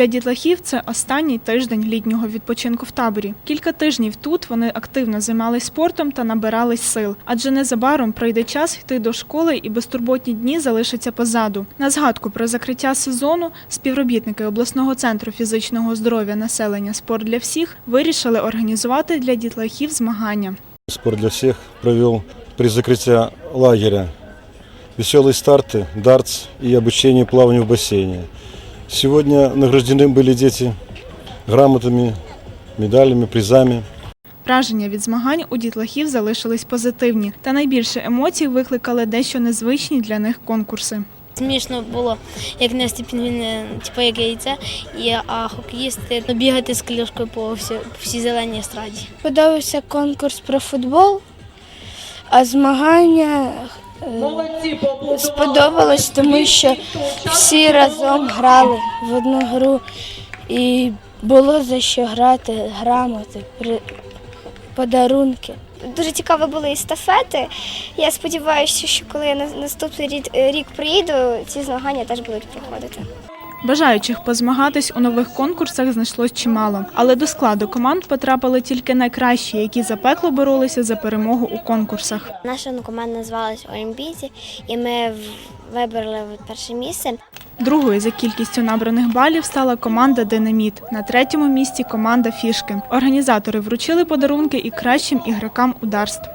Для дітлахів це останній тиждень літнього відпочинку в таборі. Кілька тижнів тут вони активно займалися спортом та набирались сил, адже незабаром прийде час йти до школи і безтурботні дні залишаться позаду. На згадку про закриття сезону співробітники обласного центру фізичного здоров'я населення Спорт для всіх вирішили організувати для дітлахів змагання. Спорт для всех провел при закрытии лагеря веселые старты, дартс и обучение плаванию в бассейне. Сегодня награждены были дети грамотами, медалями, призами. Враження від змагань у дітлахів залишились позитивні, та найбільше емоцій викликали дещо незвичні для них конкурси. Смішно було, як нести пінгвіни, типу як яйце, і, а хокеїсти бігати з клюшкою по всій, всій зеленій естраді. Подобався конкурс про футбол, а змагання е, сподобалось, тому що всі разом грали в одну гру і було за що грати, грамоти, подарунки. Дуже цікаво були естафети. Я сподіваюся, що коли я на наступний рік приїду, ці змагання теж будуть проходити. Бажаючих позмагатись у нових конкурсах знайшлось чимало, але до складу команд потрапили тільки найкращі, які запекло боролися за перемогу у конкурсах. Наша команда називалась Олімпійці, і ми вибрали перше місце. Другою за кількістю набраних балів стала команда Динаміт. На третьому місці команда Фішки. Організатори вручили подарунки і кращим ігрокам ударств.